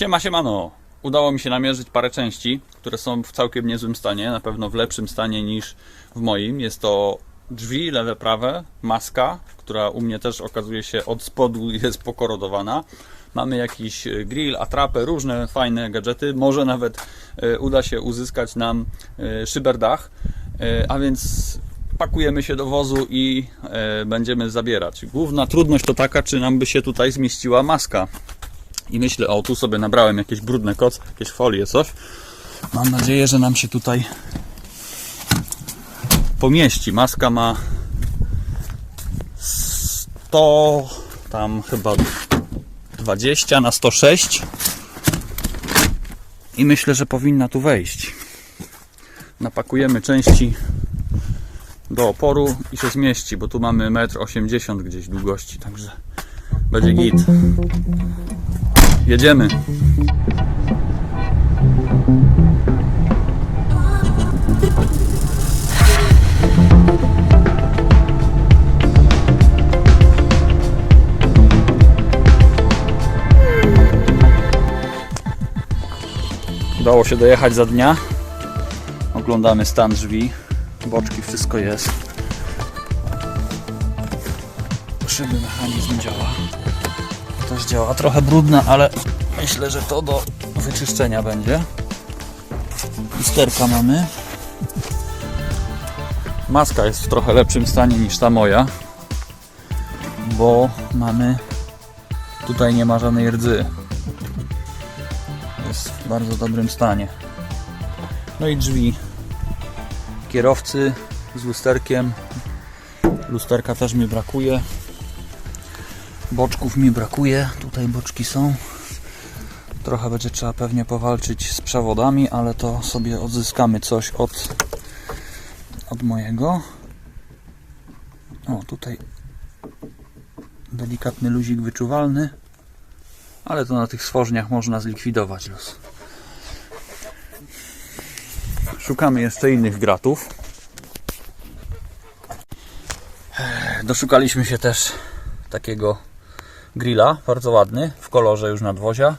Siema, siemano. Udało mi się namierzyć parę części, które są w całkiem niezłym stanie, na pewno w lepszym stanie niż w moim. Jest to drzwi lewe, prawe, maska, która u mnie też okazuje się od spodu jest pokorodowana. Mamy jakiś e, grill, atrapę, różne fajne gadżety. Może nawet e, uda się uzyskać nam e, szyberdach. A więc pakujemy się do wozu i będziemy zabierać. Główna trudność to taka, czy nam by się tutaj zmieściła maska. I myślę, o tu sobie nabrałem jakieś brudne koc, jakieś folie, coś. Mam nadzieję, że nam się tutaj pomieści. Maska ma 100, tam chyba 20 na 106 i myślę, że powinna tu wejść. Napakujemy części do oporu i się zmieści, bo tu mamy 1,80 m gdzieś długości, także będzie git. Jedziemy. Udało się dojechać za dnia. Oglądamy stan drzwi. Boczki, wszystko jest. Szyby mechanizm działa też działa. Trochę brudna, ale myślę, że to do wyczyszczenia będzie. Lusterka mamy. Maska jest w trochę lepszym stanie niż ta moja, bo mamy tutaj nie ma żadnej rdzy. Jest w bardzo dobrym stanie. No i drzwi kierowcy z lusterkiem. Lusterka też mi brakuje. Boczków mi brakuje. Tutaj boczki są. Trochę będzie trzeba pewnie powalczyć z przewodami, ale to sobie odzyskamy coś od, od mojego. O, tutaj delikatny luzik wyczuwalny, ale to na tych stworzeniach można zlikwidować luz. Szukamy jeszcze innych gratów. Doszukaliśmy się też takiego grilla, bardzo ładny, w kolorze już nadwozia,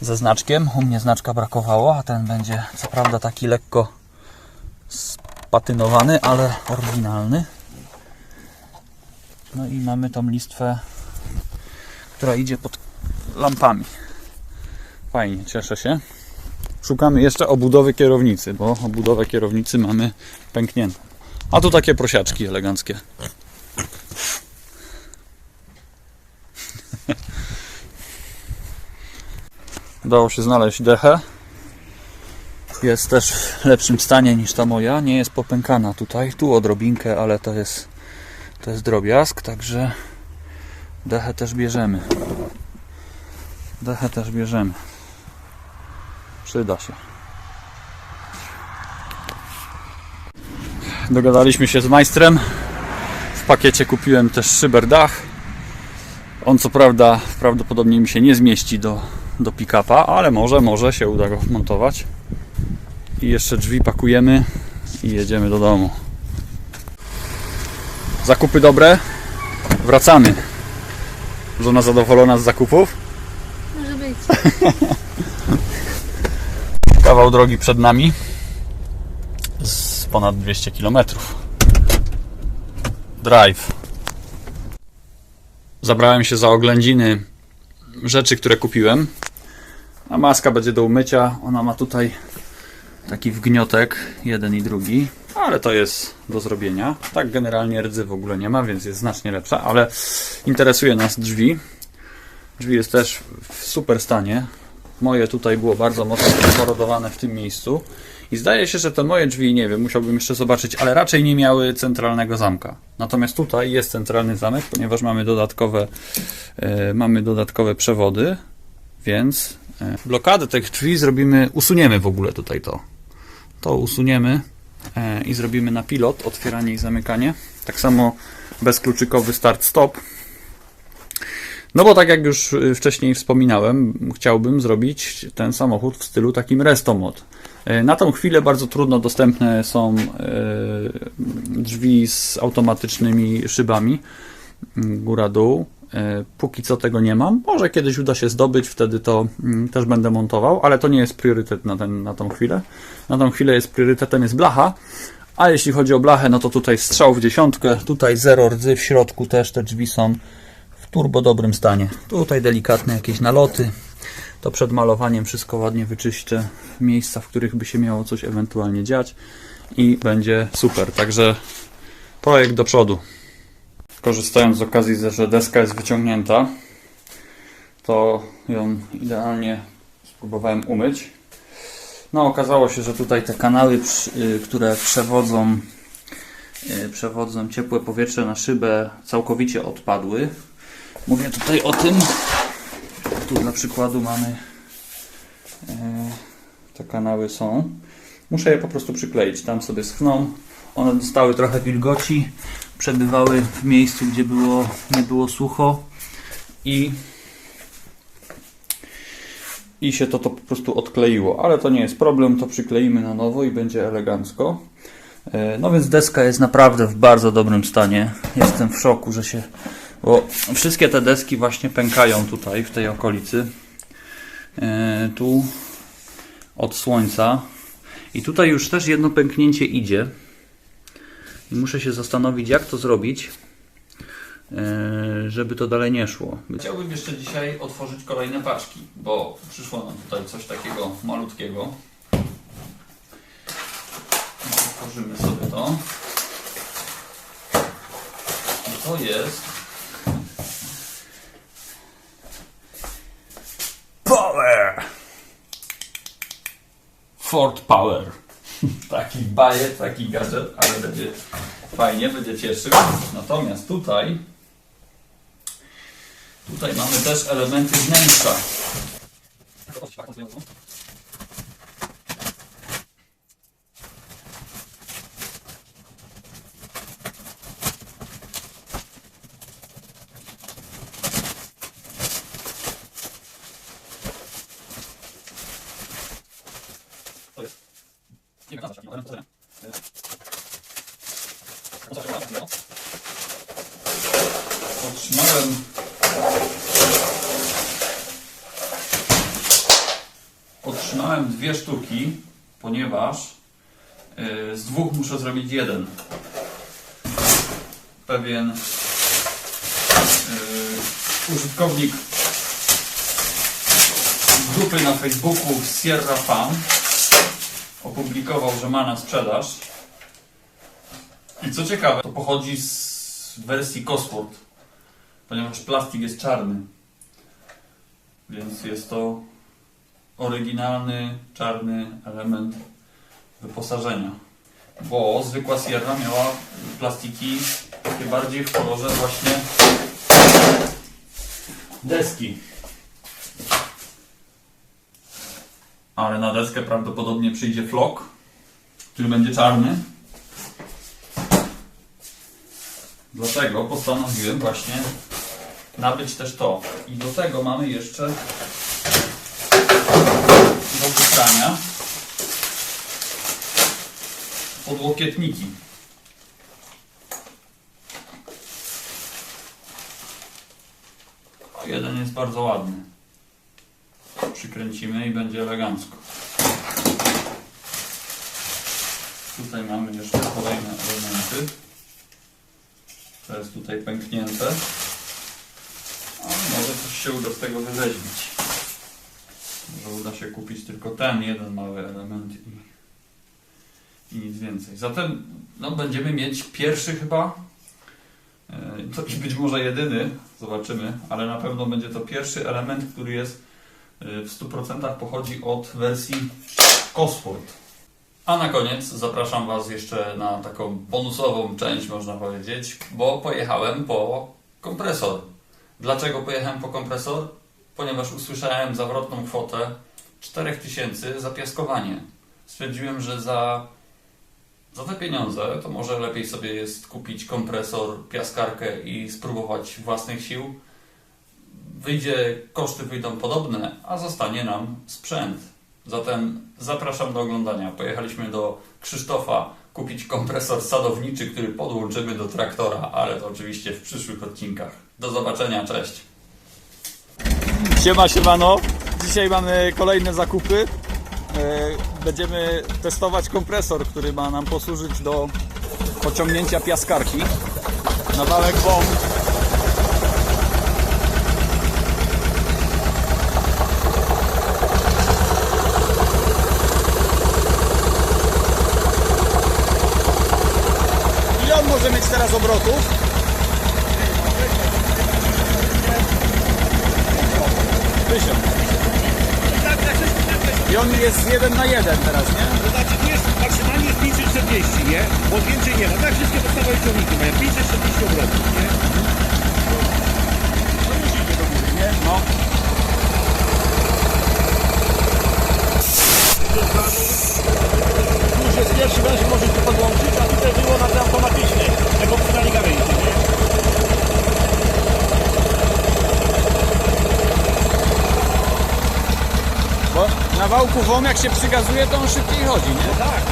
ze znaczkiem. U mnie znaczka brakowało, a ten będzie co prawda taki lekko spatynowany, ale oryginalny. No i mamy tą listwę, która idzie pod lampami. Fajnie, cieszę się. Szukamy jeszcze obudowy kierownicy, bo obudowę kierownicy mamy pękniętą. A tu takie prosiaczki eleganckie. Udało się znaleźć dechę. Jest też w lepszym stanie niż ta moja. Nie jest popękana tutaj. Tu odrobinkę, ale to jest, to jest drobiazg, także dechę też bierzemy. Dechę też bierzemy. Przyda się. Dogadaliśmy się z majstrem. W pakiecie kupiłem też szyberdach. On co prawda prawdopodobnie mi się nie zmieści do, do pick-upa, ale może, może się uda go montować. I jeszcze drzwi pakujemy i jedziemy do domu. Zakupy dobre. Wracamy. Żona zadowolona z zakupów. Może być. Kawał drogi przed nami. Z ponad 200 km. Drive. Zabrałem się za oględziny rzeczy, które kupiłem. A maska będzie do umycia. Ona ma tutaj taki wgniotek, jeden i drugi, ale to jest do zrobienia. Tak generalnie rdzy w ogóle nie ma, więc jest znacznie lepsza, ale interesuje nas drzwi. Drzwi jest też w super stanie. Moje tutaj było bardzo mocno porodowane w tym miejscu. I zdaje się, że te moje drzwi, nie wiem, musiałbym jeszcze zobaczyć, ale raczej nie miały centralnego zamka. Natomiast tutaj jest centralny zamek, ponieważ mamy dodatkowe, e, mamy dodatkowe przewody, więc blokadę tych drzwi zrobimy, usuniemy w ogóle tutaj to. To usuniemy e, i zrobimy na pilot, otwieranie i zamykanie. Tak samo bezkluczykowy start-stop. No bo tak jak już y, wcześniej wspominałem, chciałbym zrobić ten samochód w stylu takim restomod. Y, Na tą chwilę bardzo trudno dostępne są drzwi z automatycznymi szybami góra-dół. E, Póki co tego nie mam. Może kiedyś uda się zdobyć, wtedy to mm, też będę montował, ale to nie jest priorytet na, ten, na tą chwilę. Na tą chwilę jest priorytetem jest blacha. A jeśli chodzi o blachę, no to tutaj strzał w dziesiątkę, tutaj zero rdzy, w środku też te drzwi są w turbo dobrym stanie. Tutaj delikatne jakieś naloty. To przed malowaniem wszystko ładnie wyczyszczę miejsca, w których by się miało coś ewentualnie dziać i będzie super. Także projekt do przodu. Korzystając z okazji, że deska jest wyciągnięta, to ją idealnie spróbowałem umyć. No, okazało się, że tutaj te kanały, y, które przewodzą, y, przewodzą ciepłe powietrze na szybę, całkowicie odpadły. Mówię tutaj o tym. Tu dla przykładu mamy y, te kanały są. Muszę je po prostu przykleić. Tam sobie schną. One dostały trochę wilgoci, przebywały w miejscu, gdzie było, nie było sucho i i się to, to po prostu odkleiło, ale to nie jest problem, to przykleimy na nowo i będzie elegancko. E, No więc deska jest naprawdę w bardzo dobrym stanie. Jestem w szoku, że się. Bo wszystkie te deski właśnie pękają tutaj, w tej okolicy. E, Tu od słońca. I tutaj już też jedno pęknięcie idzie. I muszę się zastanowić, jak to zrobić, e, żeby to dalej nie szło. Chciałbym jeszcze dzisiaj otworzyć kolejne paczki, bo przyszło nam tutaj coś takiego malutkiego. Otworzymy sobie to. To jest Power! Ford Power. Taki bajet, taki gadżet, ale będzie fajnie, będzie cieszył. Natomiast tutaj tutaj mamy też elementy wnętrza. Nie wiem, Otrzymałem Otrzymałem dwie sztuki, ponieważ y, z dwóch muszę zrobić jeden. Pewien y, użytkownik grupy na Facebooku Sierra Fan opublikował, że ma na sprzedaż. I co ciekawe, to pochodzi z wersji Cosworth, ponieważ plastik jest czarny. Więc jest to oryginalny, czarny element wyposażenia. Bo zwykła Sierra miała plastiki takie bardziej w kolorze właśnie deski. Ale na deskę prawdopodobnie przyjdzie flok, który będzie czarny. Dlatego postanowiłem właśnie nabyć też to. I do tego mamy jeszcze do wyprania podłokietniki. Jeden jest bardzo ładny. Przykręcimy i będzie elegancko. Tutaj mamy jeszcze kolejne elementy. To jest tutaj pęknięte. A może coś się uda z tego wyrzeźbić. Może uda się kupić tylko ten jeden mały element i, i nic więcej. Zatem no, będziemy mieć pierwszy chyba, e, to być może jedyny, zobaczymy, ale na pewno będzie to pierwszy element, który jest w 100% pochodzi od wersji Cosworth. A na koniec zapraszam Was jeszcze na taką bonusową część, można powiedzieć, bo pojechałem po kompresor. Dlaczego pojechałem po kompresor? Ponieważ usłyszałem zawrotną kwotę 4000 za piaskowanie. Stwierdziłem, że za, za te pieniądze to może lepiej sobie jest kupić kompresor, piaskarkę i spróbować własnych sił. Wyjdzie, koszty wyjdą podobne, a zostanie nam sprzęt. Zatem zapraszam do oglądania. Pojechaliśmy do Krzysztofa kupić kompresor sadowniczy, który podłączymy do traktora, ale to oczywiście w przyszłych odcinkach. Do zobaczenia, cześć. Siema, siemano. Dzisiaj mamy kolejne zakupy. E, Będziemy testować kompresor, który ma nam posłużyć do pociągnięcia piaskarki. Nawałek bomb. Ile on może mieć teraz obrotów? Tysiąc. I on jest jeden na jeden teraz, nie? To znaczy tu jest maksymalnie jest 540, nie? Bo więcej nie ma. Tak wszystkie podstawowe ciągniki mają 540 obrotów, nie? No musi idzie do góry, nie? No. Już jest pierwszy raz, że możesz to podłączyć, a tutaj było na te automatycznie. Jak opcjonalnie gałęzi, nie? Bo WOM jak się przygazuje, to on szybciej chodzi, nie? Tak.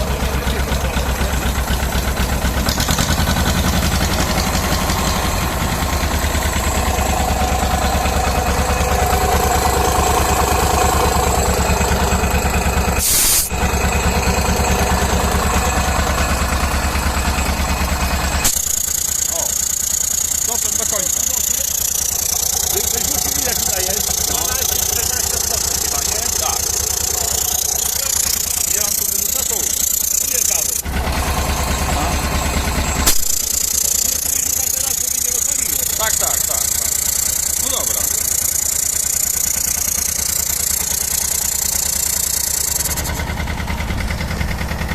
Doszedł do końca. Weźmy ile tutaj jest? 12, 14 stopni chyba, nie? Tak. Ja mam tu wyrzuca tu. Tu jest dalej. Teraz to będzie rozwaliło. Tak, tak, tak. tak. No dobra.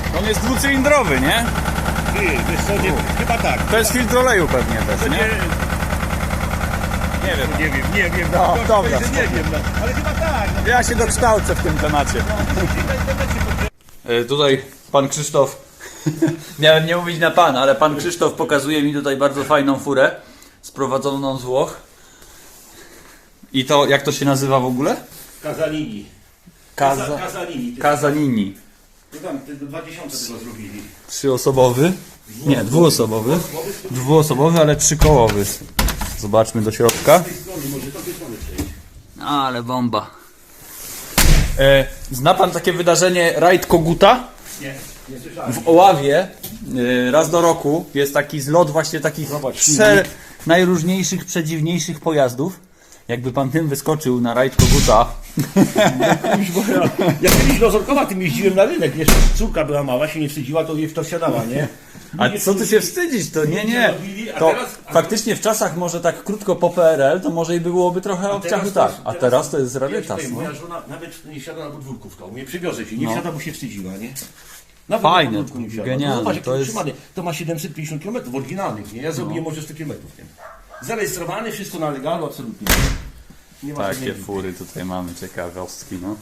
On jest dwucylindrowy, nie? Ty, wiesz co, nie, chyba tak. To jest filtr oleju pewnie też, nie? nie, wiem. nie wiem, nie wiem. No, Gość dobra, nie wiem, no. ale chyba tak. No, Ja się dokształcę w tym temacie. E, Tutaj pan Krzysztof, miałem nie mówić na pan, ale pan Krzysztof pokazuje mi tutaj bardzo fajną furę sprowadzoną z Włoch. I to, jak to się nazywa w ogóle? Kazalini. Kaza, Kazalini. Ty, Ty tam, ty do 2000 tego zrobili. Trzyosobowy? Nie, dwuosobowy. Dwuosobowy, ale trzykołowy. Zobaczmy do środka. Z tej strony, może to tej strony przejść. Ale bomba. E, zna pan takie wydarzenie Rajd Koguta? Nie, nie słyszałem. W Oławie e, raz do roku jest taki zlot właśnie takich prze, najróżniejszych, przedziwniejszych pojazdów. Jakby pan tym wyskoczył na rajd Koguta. Ja, kiedyś do Zorkowa tym jeździłem na rynek, jeszcze córka była mała, się nie wstydziła, to jej w to wsiadała, nie? A co tu się wstydzić? To nie, nie. To faktycznie w czasach może tak krótko po PRL, to może i byłoby trochę obciachu tak. A teraz to jest rarytas. No. Moja żona nawet nie wsiada na podwórku w to, mnie przywiozę się, nie wsiada, bo się wstydziła, nie? Nawet Fajne, na podwórku nie wsiada. genialne, No, zobacz, to jest- to ma 750 km oryginalnych, nie? Ja zrobiłem może 100 km, nie? Zarejestrowany, wszystko na legalu, absolutnie. Nie ma Takie żadnej- fury tutaj mamy, ciekawostki, no.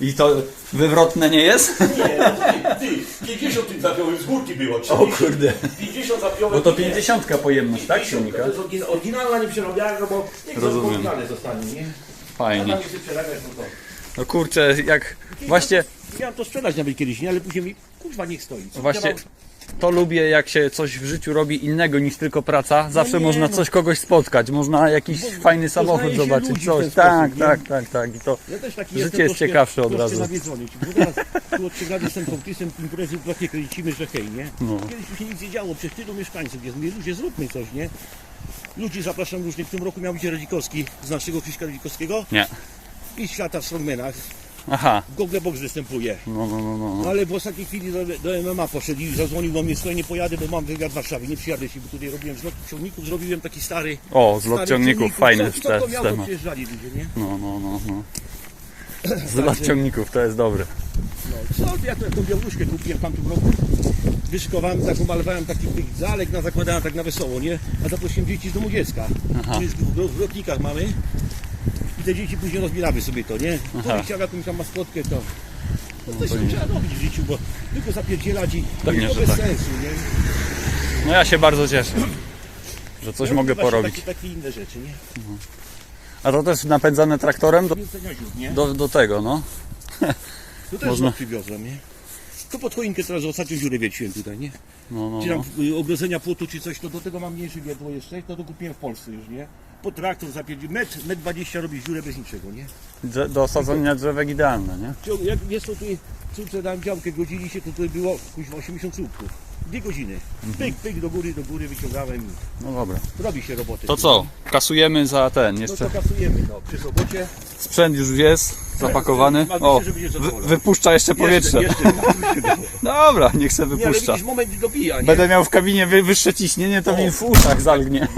I to wywrotne nie jest? Nie, no ty, ty, 50 tym zapiąłem, z górki było. 30, O kurde. 50 zapiąłem. Bo to nie. 50 pojemność, tak, 50, silnika? To jest orygin- oryginalna, nie przerabiałem, no bo niech Rozumiem. oryginalne zostanie, nie? Fajnie. A tam nie chcę przerabiać, no to... No kurczę, jak właśnie, Miałem to sprzedać nawet kiedyś, nie? Ale później mi, kurwa, niech stoi. Co właśnie ja mam- to lubię, jak się coś w życiu robi innego niż tylko praca. Zawsze nie, można no. coś kogoś spotkać, można jakiś fajny samochód zobaczyć, coś. Tak, tak, tak, tak. I to Ja Życie jest troszkę- ciekawsze od razu. nawiedzony. Bo teraz tu od trzech lat jestem sołtysem, imprezy takie kręcimy, że hej, nie? No. Kiedyś się nic nie działo, przecież tylu mieszkańców jest. Mówię, ludzie, zróbmy coś, nie? Ludzi zapraszam różnych. W tym roku miał być Radzikowski, z naszego Krzyśka Radzikowskiego nie. i świata w strongmanach. Aha, W Google Box występuje. no, no, no, no. No ale w ostatniej chwili do, do MMA poszedł i zadzwonił do mnie, słuchaj, nie pojadę, bo mam wywiad w Warszawie, nie przyjadę się, bo tutaj robiłem zlot ciągników, zrobiłem taki stary... O, zlot ciągników, fajny to temat. ludzie, nie? No, no, no, no. Zlot ciągników, to jest dobre. No, co, ja tą białuszkę kupiłem w tamtym roku. Wyszykowałem, taką malowałem taki tych zalek, na zakładałem tak na wesoło, nie? A zaprosiłem dzieci z domu dziecka. Jest w, w lotnikach mamy. Te dzieci później rozbieramy sobie to, nie? Aha. To chciał jakąś tam maskotkę, to... No coś tam trzeba robić w życiu, bo tylko zapierdzielać i Pewnie, to bez tak. sensu, nie? No ja się bardzo cieszę, że coś No, mogę porobić. Takie, takie inne rzeczy, nie? A to też napędzane traktorem do, do, do tego, no. To też można. Przywiozłem, nie? To pod choinkę teraz ostatnią dziurę wieciłem tutaj, nie? no, no, Czy no. tam y, ogrodzenia płotu czy coś, to do tego mam mniejsze wiedło jeszcze, to to kupiłem w Polsce już, nie? Po traktor zapierdził, metr, metr 20 robisz dziurę bez niczego, nie? Drze- Do sadzenia drzewek idealne, nie? Ciąg- Jak jest to tutaj, córce dałem działkę, godzili się, to tutaj było kuźwa 80 słupków. Dwie godziny. Pyk, pyk, do góry, do góry wyciągałem i No dobra. robi się roboty. To co? Kasujemy za ten No jeszcze. to kasujemy, no, przy robocie. Sprzęt już jest zapakowany. O, wy, wypuszcza jeszcze powietrze. Dobra, niech se Nie, ale wypuszcza. widzisz, moment dobija, nie? Będę miał w kabinie wy, wyższe ciśnienie, to mi w uszach zalgnie.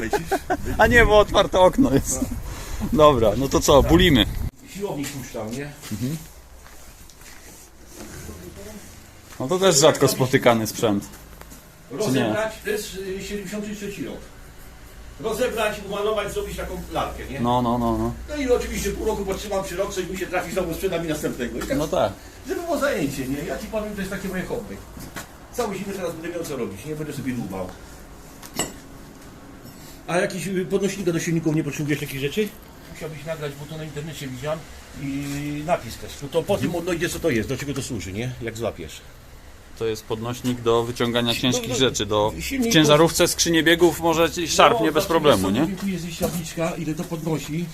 Lecisz. A nie, bo otwarte okno jest. Dobra, no to co, bulimy. Siłownik puszczał, nie? No to też rzadko spotykany sprzęt. Rozebrać, to jest y, 73 rok. Rozebrać, umalować, zrobić taką lalkę, nie? No, no, no, no. No i oczywiście pół roku potrzymam przy rok, coś mi się trafi, znowu sprzedam i następnego. I tak, No tak. Żeby było zajęcie, nie? Ja ci powiem, to jest takie moje hobby. Całą zimę teraz będę miał co robić, nie będę sobie dłubał. A jakiś y, podnośnika do silników nie potrzebujesz takich rzeczy? Musiałbyś nagrać, bo to na internecie widziałem i napis też. No to po tym odnajdzie co to jest, do czego to służy, nie? Jak złapiesz. To jest podnośnik do wyciągania ciężkich no, rzeczy. Do, w ciężarówce skrzynie biegów może szarpnie No, bez problemu, nie? Tu jest gdzieś tabliczka, ile to podnosi.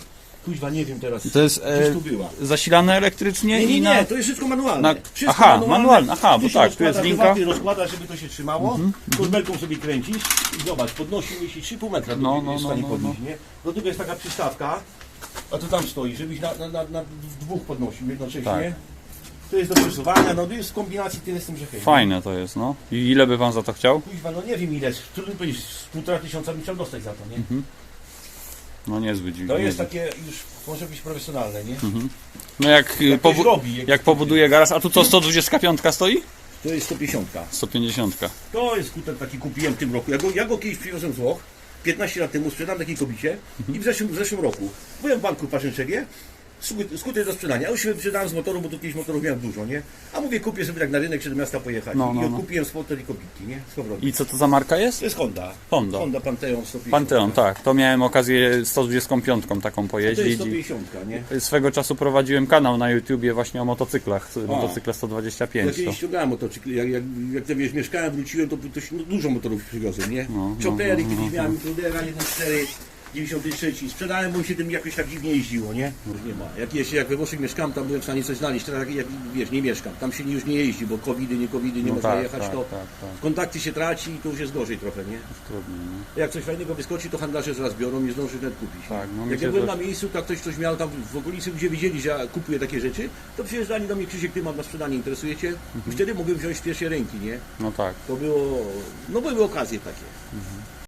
Kuźwa, nie wiem teraz. To jest Gdzieś e, tu była. zasilane elektrycznie Nie, nie, i na... nie, to jest wszystko manualne. na- Wszystko aha, manualne, aha, bo się tak, tu jest rozkłada, linka. ty rozkłada, żeby to się trzymało. Korbelką sobie kręcisz i zobacz, podnosi myśli 3,5 metra No, no, no, jest w no, no, podnieść, nie? Do tego jest taka przystawka, a to tam stoi, żebyś na, na, na, na dwóch podnosił jednocześnie. Tak. To jest do przesuwania, no to jest w kombinacji tyle z tym, że hej. Fajne to jest, no. I ile by pan za to chciał? Kuźwa, no nie wiem ile, trudno powiedzieć, z półtora tysiąca bym chciał dostać za to, nie? No niezły dźwig. To jest takie już, może być profesjonalne, nie? No jak, Jak pobu- robi, jak- jak pobuduje garaż, a tu co, 125 stoi? To jest 150. 150. To jest skuter taki kupiłem w tym roku. Ja go, ja go kiedyś przywiozłem z Włoch. 15 lat temu sprzedam takiej kobicie i w zeszłym, w zeszłym roku byłem w banku w Paszynczewie, sku- skuter do sprzedania. Ja już się sprzedałem z motoru, bo tu kiedyś motorów miałem dużo, nie? A mówię, kupię sobie tak na rynek, czy do miasta pojechać. No, no, I no. kupiłem z tej kobitki, nie? Z powrotem. I co to za marka jest? To jest Honda. Honda. Honda Pantheon 150. Panteon, tak. To miałem okazję 125 taką To jest pojeździć. i 150, nie? Swego czasu prowadziłem kanał na YouTubie właśnie o motocyklach, motocykle Ja 125. To. kiedyś ściągałem motocykl, jak, jak, jak to wiesz, mieszkałem, wróciłem, to, to się, no, dużo motorów przywiozłem, nie? No, no, no, kiedyś no, miałem, Trudera 1.4, 93, sprzedałem, bo mi się tym jakoś tak dziwnie jeździło, nie? Już nie ma. Jak, jeszcze, jak we Włoszech mieszkam, tam byłem w stanie coś znaleźć, teraz jak, jak wiesz, nie mieszkam, tam się już nie jeździ, bo covidy, nie covidy, nie No można tak, jechać, tak, to tak, tak. kontakty się traci i to już jest gorzej trochę, nie? Trudno, nie? Jak coś fajnego wyskoczy, to handlarze zaraz biorą, nie zdąży net kupić. Tak, no jak ja byłem też- na miejscu, tak ktoś coś miał tam w okolicy, gdzie widzieli, że ja kupuję takie rzeczy, to przyjeżdżali do mnie, Krzysiek, ty mam na sprzedanie, interesujecie? Mhm. I wtedy mogłem wziąć z pierwszej ręki, nie? No tak. To było, no były okazje takie.